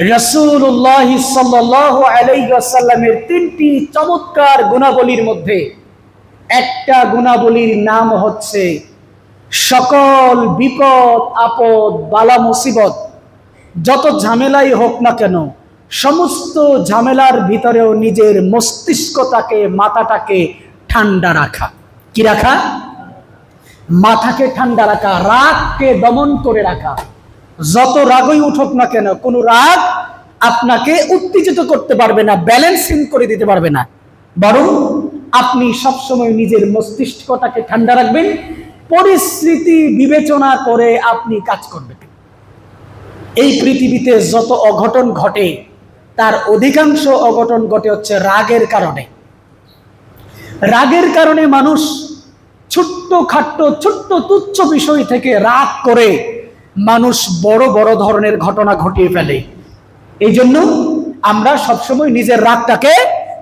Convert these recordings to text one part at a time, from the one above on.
রসুল্লাহ সাল্লাহ আলাইসাল্লামের তিনটি চমৎকার গুণাবলীর মধ্যে একটা গুণাবলীর নাম হচ্ছে সকল বিপদ, আপদ, বালা, মুসিবত, যত ঝামেলাই হোক না কেন, সমস্ত ঝামেলার ভিতরেও নিজের মস্তিষ্কটাকে, মাথাটাকে ঠান্ডা রাখা। কি রাখা? মাথাকে ঠান্ডা রাখা, রাগকে দমন করে রাখা। যত রাগই উঠুক না কেন, কোনো রাগ আপনাকে উত্তেজিত করতে পারবে না ব্যালেন্সিং করে দিতে পারবে না। বরং আপনি সবসময় নিজের মস্তিষ্কটাকে ঠান্ডা রাখবেন, পরিস্থিতি বিবেচনা করে আপনি কাজ করবেন। এই পৃথিবীতে যত অঘটন ঘটে, তার অধিকাংশ অঘটন ঘটে হচ্ছে রাগের কারণে। রাগের কারণে মানুষ ছোট্ট খাট্ট ছোট্ট তুচ্ছ বিষয় থেকে রাগ করে মানুষ বড় বড় ধরনের ঘটনা ঘটিয়ে ফেলে। এই জন্য আমরা সবসময় নিজের রাগটাকে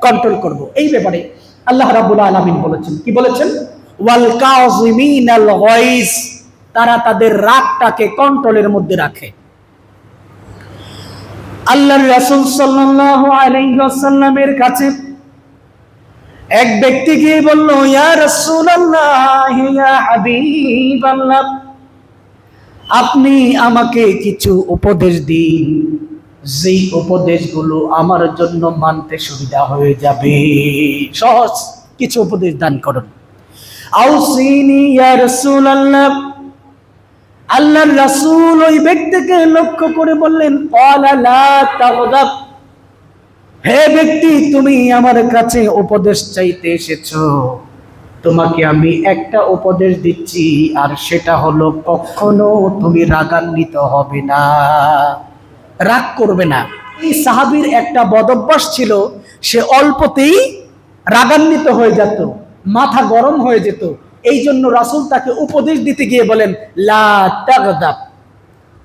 কন্ট্রোল করব। এই ব্যাপারে আল্লাহ রাবুল আলমিন বলেছেন। কি বলেছেন? তারা তাদের রাগটাকে কন্ট্রোলের মধ্যে রাখে। আল্লাহর রাসূল আলাইহি কাছে এক ব্যক্তি গিয়ে বলল, ইয়া আপনি আমাকে কিছু উপদেশ দিন। যেই উপদেশগুলো আমার জন্য মানতে সুবিধা হয়ে যাবে। সহজ কিছু উপদেশ দান করুন। আল্লাহর রাসূল ওই ব্যক্তিকে লক্ষ্য করে বললেন হে ব্যক্তি, তুমি আমার কাছে উপদেশ চাইতে এসেছ। তোমাকে আমি একটা উপদেশ দিচ্ছি, আর সেটা হলো কখনো তুমি রাগান্বিত হবে না। রাগ করবে না। এই সাহাবীর একটা বদভ্যাস ছিল, সে অল্পতেই রাগান্বিত হয়ে যেত, মাথা গরম হয়ে যেত। এই জন্য রাসূল তাকে উপদেশ দিতে গিয়ে বলেন, লা তাগদাব।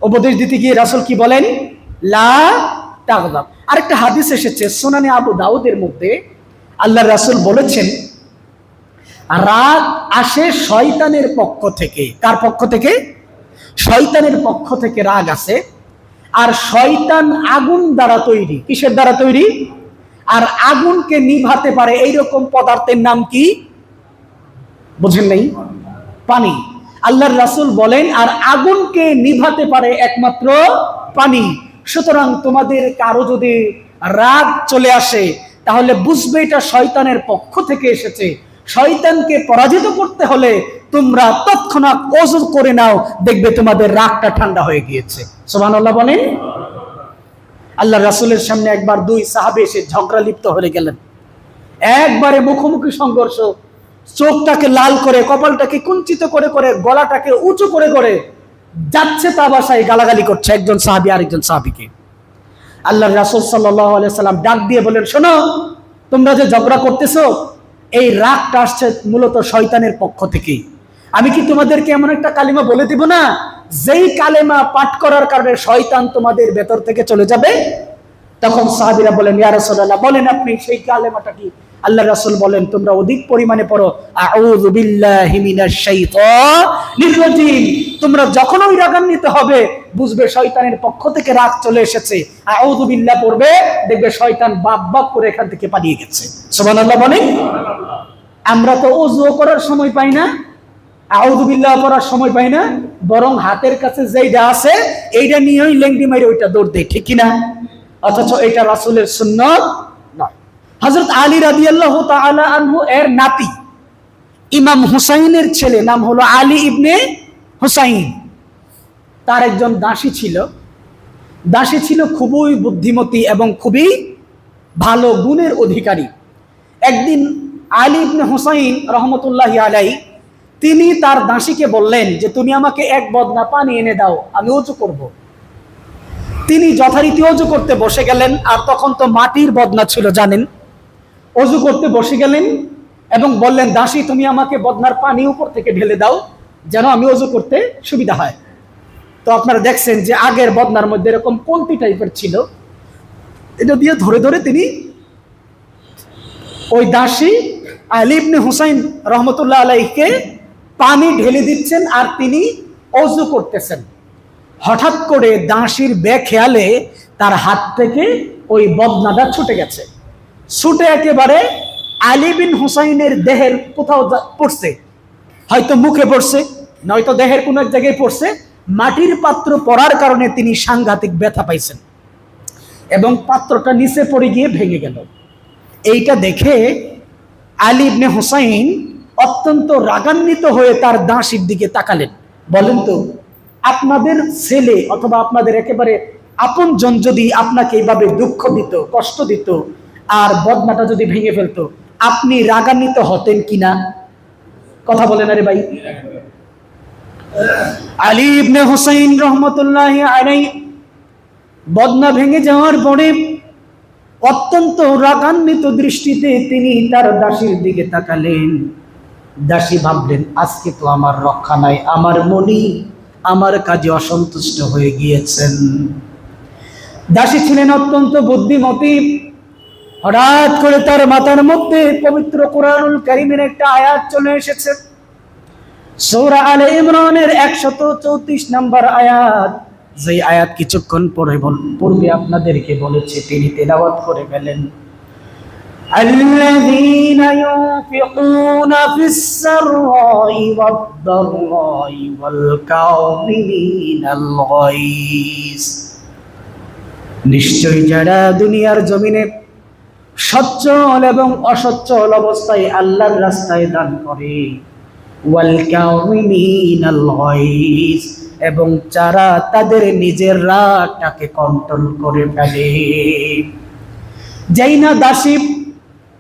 উপদেশ দিতে গিয়ে রাসূল কি বলেন? লা তাগদাব। আরেকটা হাদিস এসেছে সোনানে আবু দাউদের মধ্যে। আল্লাহ রাসূল বলেছেন রাগ আসে শয়তানের পক্ষ থেকে। কার পক্ষ থেকে? শয়তানের পক্ষ থেকে রাগ আসে। আর শয়তান আগুন দ্বারা তৈরি। কিসের দ্বারা তৈরি? আর আগুনকে নিভাতে পারে এইরকম পদার্থের নাম কি? বুঝেন নাই? পানি। আল্লাহর রাসূল বলেন, আর আগুনকে নিভাতে পারে একমাত্র পানি। সুতরাং তোমাদের কারও যদি রাগ চলে আসে, তাহলে বুঝবে এটা শয়তানের পক্ষ থেকে এসেছে। শয়তানকে পরাজিত করতে হলে তোমরা তৎক্ষণাৎ ওযু করে নাও, দেখবে তোমাদের রাগটা ঠান্ডা হয়ে গিয়েছে। সুবহানাল্লাহ বলেন? আল্লাহ রাসূলের সামনে একবার দুই সাহাবে এসে ঝগড়া লিপ্ত হয়ে গেলেন। একবারে মুখোমুখি সংঘর্ষ, চোখটাকে লাল করে, কপালটাকে কুঞ্চিত করে করে, গলাটাকে উঁচু করে করে যাচ্ছে তা বাসায় গালাগালি করছে একজন সাহাবি আরেকজন সাহাবিকে। আল্লাহ রাসুল আলাইহি সাল্লাম ডাক দিয়ে বলেন, শোনো, তোমরা যে ঝগড়া করতেছো এই রাগটা আসছে মূলত শয়তানের পক্ষ থেকে আমি কি তোমাদেরকে এমন একটা কালিমা বলে দিব না? যেই কালেমা পাঠ করার কারণে শয়তান তোমাদের ভেতর থেকে চলে যাবে, তখন সাহাবিরা বলেন, ইয়া রাসূলুল্লাহ, বলেন আপনি সেই কালেমাটা কি আল্লাহ রাসূল বলেন, তোমরা অধিক পরিমাণে পড়ো তোমরা যখন ওই রাগান্বিত হবে, বুঝবে শয়তানের পক্ষ থেকে রাগ চলে এসেছে। আউযু বিল্লাহ পড়বে, দেখবে শয়তান বাপ বাপ করে এখান থেকে পালিয়ে গেছে। সুবহানাল্লাহ বলেন? আমরা তো ওযু করার সময় পাই না, আউযু বিল্লাহ পড়ার সময় পাই না, বরং হাতের কাছে যেইটা আছে, এইটা নিয়েই লেংডি মাইরে ওইটা দৌড় দেয়, ঠিক কি না অথচ এটা রাসূলের সুন্নাত। নয় হযরত আলী রাদিয়াল্লাহু তাআলা আনহু এর নাতি। ইমাম হুসাইনের ছেলে, নাম হলো আলী ইবনে হুসাইন। তার একজন দাসী ছিল। দাসী ছিল খুবই বুদ্ধিমতী এবং খুবই ভালো গুণের অধিকারী। একদিন আলী ইবনে হুসাইন রহমতুল্লাহ আলাই, তিনি তার দাসীকে বললেন যে, তুমি আমাকে এক বদনা পানি এনে দাও, আমি উঁচু করব। তিনি যথারীতি অজু করতে বসে গেলেন, আর তখন তো মাটির বদনা ছিল, জানেন? অজু করতে বসে গেলেন এবং বললেন, দাসী, তুমি আমাকে বদনার পানি উপর থেকে ঢেলে দাও, যেন আমি অজু করতে সুবিধা হয়। তো আপনারা দেখছেন যে আগের বদনার মধ্যে এরকম কোনটি টাইপের ছিল। এটা দিয়ে ধরে ধরে তিনি ওই দাসী আলী ইবনে হুসাইন রহমতুল্লাহ আলাইকে পানি ঢেলে দিচ্ছেন আর তিনি অজু করতেছেন। হঠাৎ করে দাসীর বেখেয়ালে তার হাত থেকে ওই বদনাটা ছুটে গেছে। ছুটে একেবারে আলী বিন হুসাইনের দেহের কোথাও পড়ছে। হয়তো মুখে পড়ছে, নয়তো দেহের কোনো এক জায়গায় পড়ছে। মাটির পাত্র পড়ার কারণে তিনি সাংঘাতিক ব্যথা পাইছেন। এবং পাত্রটা নিচে পড়ে গিয়ে ভেঙে গেল। এইটা দেখে আলী ইবনে হুসাইন অত্যন্ত রাগান্বিত হয়ে তার দাসির দিকে তাকালেন। বলেন তো, আপনাদের ছেলে অথবা আপনাদের একেবারে আপনজন যদি আপনাকে এইভাবে দুঃখ দিত, কষ্ট দিত আর বদনাটা যদি ভেঙে ফেলতো, আপনি রাগান্বিত হতেন কিনা? কথা বলেন আরে ভাই। আলী ইবনে হুসাইন রহমতুল্লাহ আলাই বদনা ভেঙে যাওয়ার পরে অত্যন্ত রাগান্বিত দৃষ্টিতে তিনি তার দাসীর দিকে তাকালেন। দাসী ভাবলেন, আজকে তো আমার রক্ষা নাই, আমার মনি আমার কাজে অসন্তুষ্ট হয়ে গিয়েছেন। দাসী ছিলেন অত্যন্ত বুদ্ধিমতী হঠাৎ করে তার মাথার মধ্যে পবিত্র কোরআনুল কারিমের একটা আয়াত চলে এসেছে সৌরা আলে ইমরানের একশত চৌত্রিশ নম্বর আয়াত যে আয়াত কিছুক্ষণ পরে বল- পূর্বে আপনাদেরকে বলেছে তিনি তেলাওয়াত করে ফেলেন الذين ينفقون في السراء والضراء والكاظمين الغيظ নিশ্চয় যারা দুনিয়ার জমিনে সচ্ছল এবং অসচ্ছল অবস্থায় আল্লাহর রাস্তায় দান করে। এবং যারা তাদের নিজের রাগটাকে কন্ট্রোল করে ফেলে। যেই না দাসিব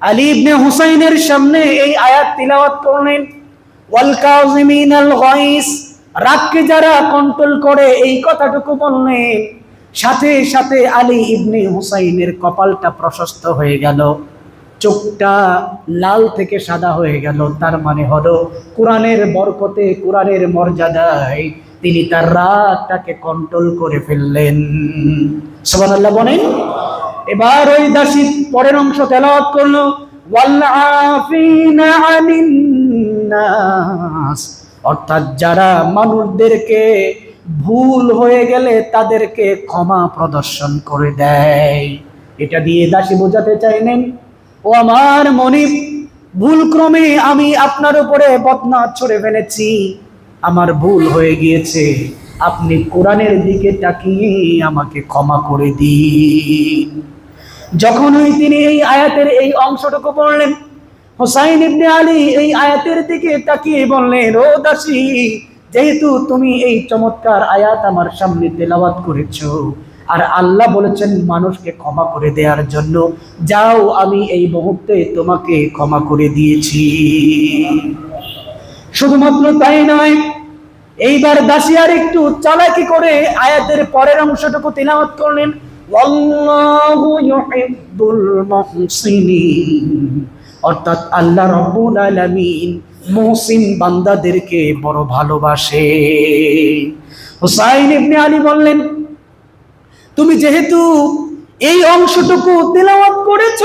আলী ইবনে হুসাইনের সামনে এই আয়াত তিলাওয়াত করলেন, ওয়াল কাযিমিনাল গায়জ রাগকে যারা কন্ট্রোল করে এই কথাটুকু বললেন সাথে সাথে আলী ইবনে হুসাইনের কপালটা প্রশস্ত হয়ে গেল। চোখটা লাল থেকে সাদা হয়ে গেল। তার মানে হলো, কোরআনের বরকতে, কোরআনের মর্যাদায় তিনি তার রাগটাকে কন্ট্রোল করে ফেললেন। সুবহানাল্লাহ বলেন, এবার ওই দাসী পরের অংশ তেলাওয়াত করল অর্থাৎ যারা মানুষদেরকে ভুল হয়ে গেলে তাদেরকে ক্ষমা প্রদর্শন করে দেয়। এটা দিয়ে দাসী বোঝাতে চাইলেন, ও আমার মনিব ভুল ক্রমে আমি আপনার উপরে বদনা ছড়ে ফেলেছি। আমার ভুল হয়ে গিয়েছে। আপনি কোরআনের দিকে তাকিয়ে আমাকে ক্ষমা করে দিন। যখনই তিনি এই আয়াতের এই অংশটুকু পড়লেন, হোসাইন ইবনে আলী এই আয়াতের দিকে তাকিয়ে বললেন, ও দাসী যেহেতু তুমি এই চমৎকার আয়াত আমার সামনে তেলাওয়াত করেছ, আর আল্লাহ বলেছেন মানুষকে ক্ষমা করে দেওয়ার জন্য, যাও আমি এই মুহূর্তে তোমাকে ক্ষমা করে দিয়েছি। শুধুমাত্র তাই নয়, এইবার দাসী আর একটু চালাকি করে আয়াতের পরের অংশটুকু তিলাওয়াত করলেন অর্থাৎ আল্লাহ রব্বুল আলামিন মুহসিন বান্দাদেরকে বড় ভালোবাসে। হুসাইন ইবনে আলী বললেন, তুমি যেহেতু এই অংশটুকু তেলাওয়াত করেছ,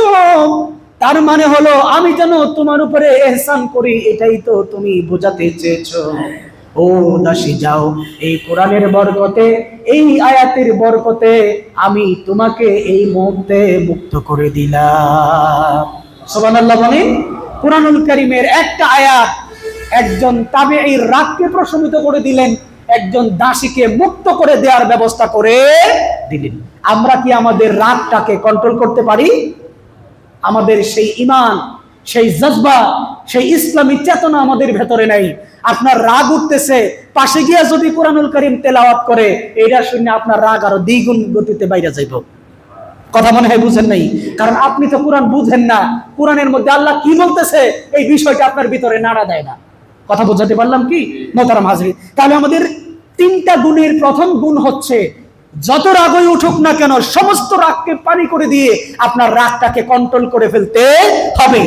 তার মানে হলো আমি যেন তোমার উপরে এহসান করি, এটাই তো তুমি বোঝাতে চেয়েছো। ও দাসী যাও, এই কোরআনের বরকতে, এই আয়াতের বরকতে আমি তোমাকে এই মুহূর্তে মুক্ত করে দিলাম। সুবহানাল্লাহ বলেন কোরআনুল কারীমের একটা আয়াত একজন তাবেঈর রাগকে প্রশমিত করে দিলেন, একজন দাসীকে মুক্ত করে দেওয়ার ব্যবস্থা করে দিলেন। আমরা কি আমাদের রাগটাকে কন্ট্রোল করতে পারি? আমাদের সেই ইমান সেই জজবা, সেই ইসলামী চেতনা আমাদের ভেতরে নাই। আপনার রাগ উঠতেছে, পাশে গিয়া যদি কোরআনুল করিম তেলাওয়াত করে এটা শুনে আপনার রাগ আরও দ্বিগুণ গতিতে বাইরে যাইব। কথা মনে হয় বুঝেন নাই। কারণ আপনি তো কোরআন বুঝেন না। কোরআনের মধ্যে আল্লাহ কি বলতেছে, এই বিষয়টা আপনার ভিতরে নাড়া দেয় না। কথা বোঝাতে পারলাম কি? মোতারাম হাজরি তাহলে আমাদের তিনটা গুণের প্রথম গুণ হচ্ছে, যত রাগই উঠুক না কেন, সমস্ত রাগকে পানি করে দিয়ে আপনার রাগটাকে কন্ট্রোল করে ফেলতে হবে।